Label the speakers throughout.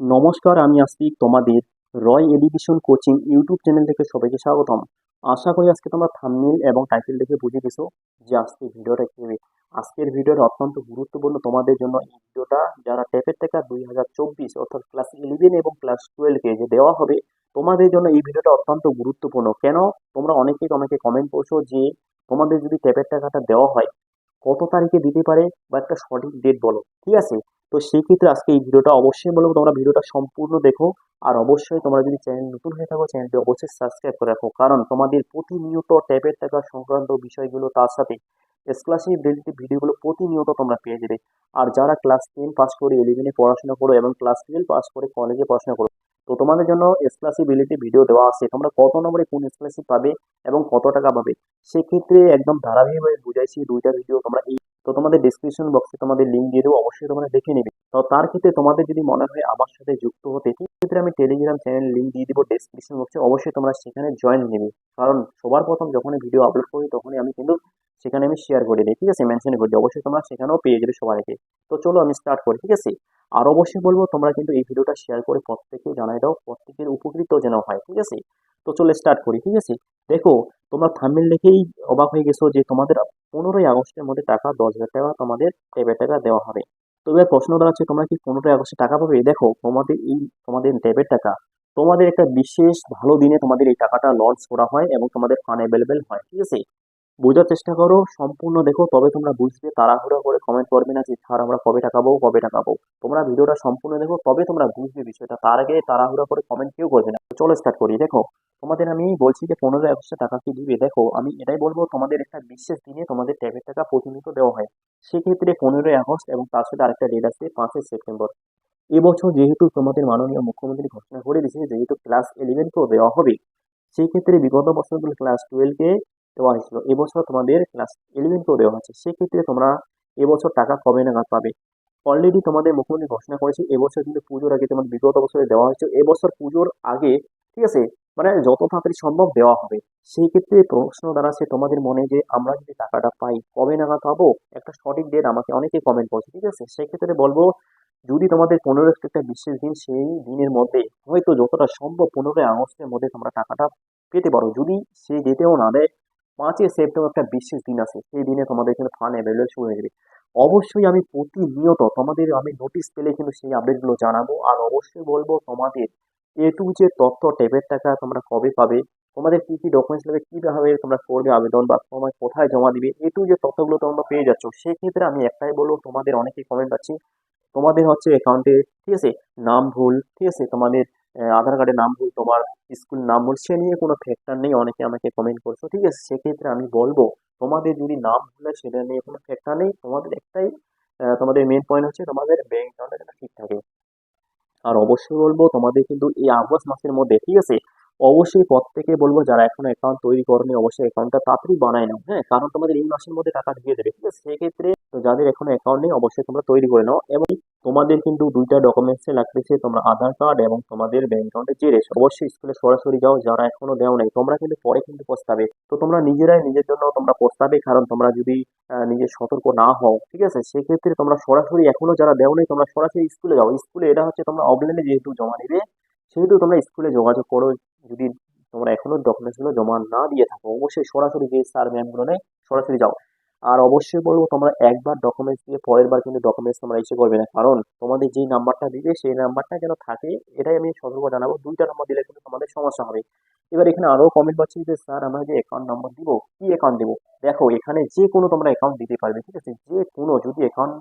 Speaker 1: নমস্কার, আমি আস্তিক তোমাদের Roy education coaching YouTube channel থেকে সবাইকে স্বাগতম। আশা করি আজকে তোমরা থাম্বনেল এবং টাইটেল দেখে বুঝে গেছো যে আজকে ভিডিওটা কি হবে। আজকের ভিডিওটা অত্যন্ত গুরুত্বপূর্ণ তোমাদের জন্য। এই ভিডিওটা যারা টেপের টাকা দুই হাজার চব্বিশ অর্থাৎ ক্লাস ইলেভেন এবং ক্লাস টুয়েলভকে যে দেওয়া হবে, তোমাদের জন্য এই ভিডিওটা অত্যন্ত গুরুত্বপূর্ণ। কেন? তোমরা অনেকেই তোমাকে কমেন্ট করছ যে তোমাদের যদি টেপের টাকাটা দেওয়া হয়, কত তারিখে দিতে পারে বা একটা সঠিক ডেট বলো। ঠিক আছে? তো সেই ক্ষেত্রে আজকে এই ভিডিওটা অবশ্যই বলব, তোমরা ভিডিওটা সম্পূর্ণ দেখো। আর অবশ্যই তোমরা যদি চ্যানেল নতুন হয়ে থাকো, চ্যানেলটি অবশ্যই সাবস্ক্রাইব করে রাখো। কারণ তোমাদের প্রতিনিয়ত ট্যাবের টাকা সংক্রান্ত বিষয়গুলো, তার সাথে এক্সক্লাসিভ রিলেটিভ ভিডিওগুলো প্রতিনিয়ত তোমরা পেয়ে যাবে। আর যারা ক্লাস টেন পাস করে ইলেভেনে পড়াশোনা করো এবং ক্লাস টুয়েলভ পাস করে কলেজে পড়াশোনা করো, তো তোমাদের জন্য এক্সক্লাসিভ রিলেটিভ ভিডিও দেওয়া আছে। তোমরা কত নম্বরে কোন এক্সক্লাসিভ পাবে এবং কত টাকা পাবে? সেক্ষেত্রে একদম ধারাবাহিকভাবে বুঝাইছি দুইটা ভিডিও তোমরা এই তো তোমাদের ডিসক্রিপশন বক্সে তোমাদের লিঙ্ক দিয়ে দেবো, অবশ্যই তোমরা দেখে নেবে। তো তার ক্ষেত্রে তোমাদের যদি মনে হয় আমার সাথে যুক্ত হতে, সেক্ষেত্রে আমি টেলিগ্রাম চ্যানেল লিঙ্ক দিয়ে দেবো ডিসক্রিপশন বক্সে অবশ্যই তোমরা সেখানে জয়েন নেবে। কারণ সবার প্রথম যখনই ভিডিও আপলোড করি, তখনই আমি কিন্তু সেখানে আমি শেয়ার করে দিই, ঠিক আছে? মেনশন করে দিই। অবশ্যই তোমরা সেখানেও পেয়ে যাবে সবাইকে তো চলো আমি স্টার্ট করি, ঠিক আছে? আর অবশ্যই বলব, তোমরা কিন্তু এই ভিডিওটা শেয়ার করে প্রত্যেকে জানাই দাও, প্রত্যেকের উপকৃত যেন হয়, ঠিক আছে? তো চলে স্টার্ট করি, ঠিক আছে? দেখো, তোমরা থাম্বেল দেখেই অবাক হয়ে গেছো যে তোমাদের পনেরোই আগস্টের মধ্যে টাকা দশ হাজার টাকা তোমাদের ট্যাবের টাকা দেওয়া হবে। তো এবার প্রশ্ন দাঁড়াচ্ছে, তোমরা কি পনেরোই আগস্টে টাকা পাবে? দেখো, তোমাদের এই, তোমাদের ট্যাবের টাকা, তোমাদের একটা বিশেষ ভালো দিনে তোমাদের এই টাকাটা লঞ্চ করা হয় এবং তোমাদের ফান্ড অ্যাভেলেবেল হয়, ঠিক আছে? বোঝার চেষ্টা করো, সম্পূর্ণ দেখো, তবে তোমরা বুঝবে তাড়াহুড়ো করে কমেন্ট করবে না যে, স্যার, আমরা কবে টাকা পাবো কবে টাকা পাবো তোমরা ভিডিওটা সম্পূর্ণ দেখো, তবে তোমরা বুঝবে বিষয়টা। তার আগে তাড়াহুড়ো করে কমেন্ট কেউ করবে না। চলো স্টার্ট করি। দেখো, তোমাদের আমি বলছি যে, পনেরো আগস্টে টাকা কি দিবে? দেখো, আমি এটাই বলব, তোমাদের একটা বিশেষ দিনে তোমাদের ট্যাবের টাকা প্রতিনিয়ত দেওয়া হয়। সেক্ষেত্রে পনেরোই আগস্ট এবং তার সাথে আরেকটা ডেট আছে, পাঁচই সেপ্টেম্বর। এবছর যেহেতু তোমাদের মাননীয় মুখ্যমন্ত্রী ঘোষণা করে দিয়েছে, যেহেতু ক্লাস ইলেভেনকেও দেওয়া হবে সেই ক্ষেত্রে বিগত বছরগুলো ক্লাস টুয়েলভকে দেওয়া হয়েছিল এবছর তোমাদের ক্লাস ইলেভেনকেও দেওয়া হচ্ছে সেক্ষেত্রে তোমরা এবছর টাকা কবে নাগাদ পাবে? অলরেডি তোমাদের মুখ্যমন্ত্রী ঘোষণা করেছে এবছর কিন্তু পুজোর আগে তোমার বিগত বছরে দেওয়া হয়েছে। এবছর পুজোর আগে, ঠিক আছে মানে যত তাড়াতাড়ি সম্ভব দেওয়া হবে। সেই ক্ষেত্রে প্রশ্ন দাঁড়াচ্ছে তোমাদের মনে যে, আমরা যদি টাকাটা পাই, কবে নাগাদ পাবো? একটা সঠিক ডেট আমাকে অনেকে কমেন্ট করছে, ঠিক আছে? সেক্ষেত্রে বলব, যদি তোমাদের পনেরো একটা বিশেষ দিন সেই দিনের মধ্যে, হয়তো যতটা সম্ভব পনেরোই আগস্টের মধ্যে তোমরা টাকাটা পেতে পারো। যদি সে যেতেও না দেয় পাঁচই সেপ্টেম্বর একটা বিশেষ দিন আছে। সেই দিনে তোমাদের কিন্তু ফান্ড অ্যাভেলেবেল শুরু হয়ে যাবে। অবশ্যই আমি প্রতিনিয়ত তোমাদের আমি নোটিশ পেলে কিন্তু সেই আপডেটগুলো জানাব। আর অবশ্যই বলব, তোমাদের এ টু যে তথ্য টেপের টাকা তোমরা কবে পাবে? তোমাদের কী কী ডকুমেন্টস লাগবে? কীভাবে তোমরা করবে আবেদন বা তোমায় কোথায় জমা দিবে? এ টু যে তথ্যগুলো তোমরা পেয়ে যাচ্ছ। সেক্ষেত্রে আমি একটাই বলব, তোমাদের অনেকেই কমেন্ট আছে তোমাদের হচ্ছে অ্যাকাউন্টে ঠিক আছে? নাম ভুল, ঠিক আছে? তোমাদের আধার কার্ডের নাম ভুল তোমার স্কুল নাম ভুল সে নিয়ে কোনো ফ্যাক্টর নেই অনেকে আমাকে কমেন্ট করছ, ঠিক আছে? সেক্ষেত্রে আমি বলব, তোমাদের যদি নাম ভুল হয়, সেটা নিয়ে কোনো ফ্যাক্টর নেই, তোমাদের একটাই তোমাদের মেন পয়েন্ট হচ্ছে তোমাদের ব্যাংক অ্যাকাউন্টটা ঠিক থাকে। আর অবশ্যই বলব, তোমাদের কিন্তু এই আগস্ট মাসের মধ্যে, ঠিক আছে? অবশ্যই প্রত্যেকে বলব যারা এখনও অ্যাকাউন্ট তৈরি করেনি, অবশ্যই অ্যাকাউন্টটা তাড়াতাড়ি বানায় নাও। হ্যাঁ কারণ তোমাদের এই মাসের মধ্যে টাকা ঢুকে দেবে ঠিক আছে? সেক্ষেত্রে যাদের এখনও অ্যাকাউন্ট নেই, অবশ্যই তোমরা তৈরি করে নাও। এবং তোমাদের কিন্তু দুইটা ডকুমেন্টসে লাগতেছে, তোমরা আধার কার্ড এবং তোমাদের ব্যাংক অ্যাকাউন্টে জেরেস অবশ্যই স্কুলে সরাসরি যাও, যারা এখনও দেও নাই, তোমরা কিন্তু পরে কিন্তু পস্তাবে তো তোমরা নিজেরাই নিজের জন্য তোমরা পস্তাবে কারণ তোমরা যদি নিজে সতর্ক না হও, ঠিক আছে? সেক্ষেত্রে তোমরা সরাসরি এখনও যারা দেও নাই, তোমরা সরাসরি স্কুলে যাও। স্কুলে এটা হচ্ছে তোমরা অফলাইনে যেহেতু জমা নেবে সেহেতু তোমরা স্কুলে যোগাযোগ করো যদি তোমরা এখনও ডকুমেন্টসগুলো জমা না দিয়ে থাকো, অবশ্যই সরাসরি যে স্যার ম্যামগুলো নেই, সরাসরি যাও। আর অবশ্যই বলব, তোমরা একবার ডকুমেন্টস দিয়ে পরের বার কিন্তু ডকুমেন্টস তোমরা ইস্যু করবে না। কারণ তোমাদের যেই নাম্বারটা দিবে, সেই নাম্বারটা যেন থাকে, এটাই আমি সতর্ক জানাব। দুইটা নম্বর দিলে কিন্তু তোমাদের সমস্যা হবে। এবার এখানে আরও কমেন্ট পাচ্ছি যে স্যার আমরা যে অ্যাকাউন্ট নম্বর দিব, কি অ্যাকাউন্ট দেবো? দেখো, এখানে যে কোনো তোমরা অ্যাকাউন্ট দিতে পারবে, ঠিক আছে? যে কোনো যদি অ্যাকাউন্ট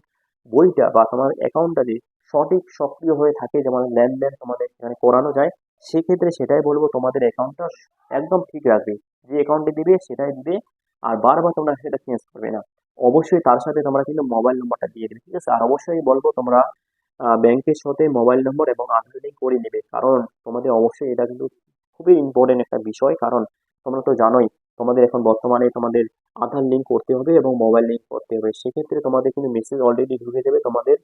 Speaker 1: বইটা বা তোমার অ্যাকাউন্টটা যে সঠিক, সক্রিয় হয়ে থাকে, যেমন লেনদেন তোমাদের এখানে করানো যায় সেক্ষেত্রে সেটাই বলব, তোমাদের অ্যাকাউন্টটা একদম ঠিক রাখবে। যে অ্যাকাউন্টে দিবে, সেটাই দিবে, আর বারবার তোমরা সেটা চেঞ্জ করবে না। অবশ্যই তার সাথে তোমরা কিন্তু মোবাইল নম্বরটা দিয়ে দেবে, ঠিক আছে? আর অবশ্যই বলব, তোমরা ব্যাংকের সাথে মোবাইল নম্বর এবং আধার লিঙ্ক করে নেবে। কারণ তোমাদের অবশ্যই এটা কিন্তু খুবই ইম্পর্টেন্ট একটা বিষয়। কারণ তোমরা তো জানোই, তোমাদের এখন বর্তমানে তোমাদের আধার লিঙ্ক করতে হবে এবং মোবাইল লিঙ্ক করতে হবে। সেক্ষেত্রে তোমাদের কিন্তু মেসেজ অলরেডি ঢুকে দেবে তোমাদের।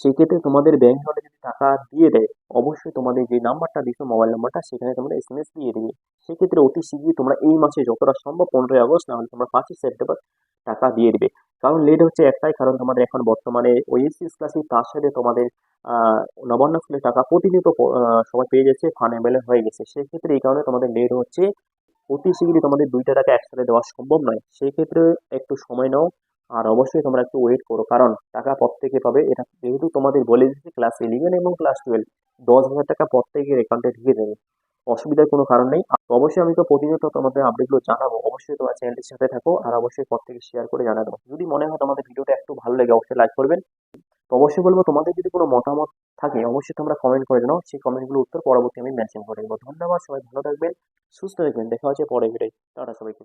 Speaker 1: সেক্ষেত্রে তোমাদের ব্যাংক যদি টাকা দিয়ে দেয় অবশ্যই তোমাদের যে নাম্বারটা দিছো মোবাইল নাম্বারটা, সেখানে তোমরা এস এম এস দিয়ে দেবে। সেক্ষেত্রে অতি শীঘ্রই তোমরা এই মাসে যতটা সম্ভব পনেরোই আগস্ট, নাহলে তোমরা পাঁচই সেপ্টেম্বর টাকা দিয়ে দেবে। কারণ লেট হচ্ছে একটাই কারণ তোমাদের এখন বর্তমানে ওএসএস ক্লাসে তার সাথে তোমাদের নবান্ন স্কুলের টাকা প্রতিনিয়ত সবাই পেয়ে যাচ্ছে ফান্ড অ্যাভেলেবল হয়ে গেছে। সেক্ষেত্রে এই কারণে তোমাদের লেট হচ্ছে। অতি শীঘ্রই তোমাদের দুইটা টাকা একসাথে দেওয়া সম্ভব নয়। সেক্ষেত্রে একটু সময় নাও। আর অবশ্যই তোমরা একটু ওয়েট করো। কারণ টাকা প্রত্যেকে পাবে, এটা যেহেতু তোমাদের বলে দিচ্ছে ক্লাস ইলেভেন এবং ক্লাস টুয়েলভ দশ হাজার টাকা প্রত্যেকের অ্যাকাউন্টে ঢুকে দেবে। অসুবিধার কোনো কারণ নেই। অবশ্যই আমি তো প্রতিনিয়ত তোমাদের আপডেটগুলো জানাব। অবশ্যই তোমার চ্যানেলটির সাথে থাকো আর অবশ্যই প্রত্যেকে শেয়ার করে জানাব যদি মনে হয় তোমাদের ভিডিওটা একটু ভালো লাগে, অবশ্যই লাইক করবেন। তো অবশ্যই বলব, তোমাদের যদি কোনো মতামত থাকে, অবশ্যই তোমরা কমেন্ট করে জানাও সেই কমেন্টগুলো উত্তর পরবর্তী আমি মেনশন করে দেবো। ধন্যবাদ, সবাই ভালো থাকবেন, সুস্থ থাকবেন। দেখা হচ্ছে পরে ভিডিও টাটা সবাইকে।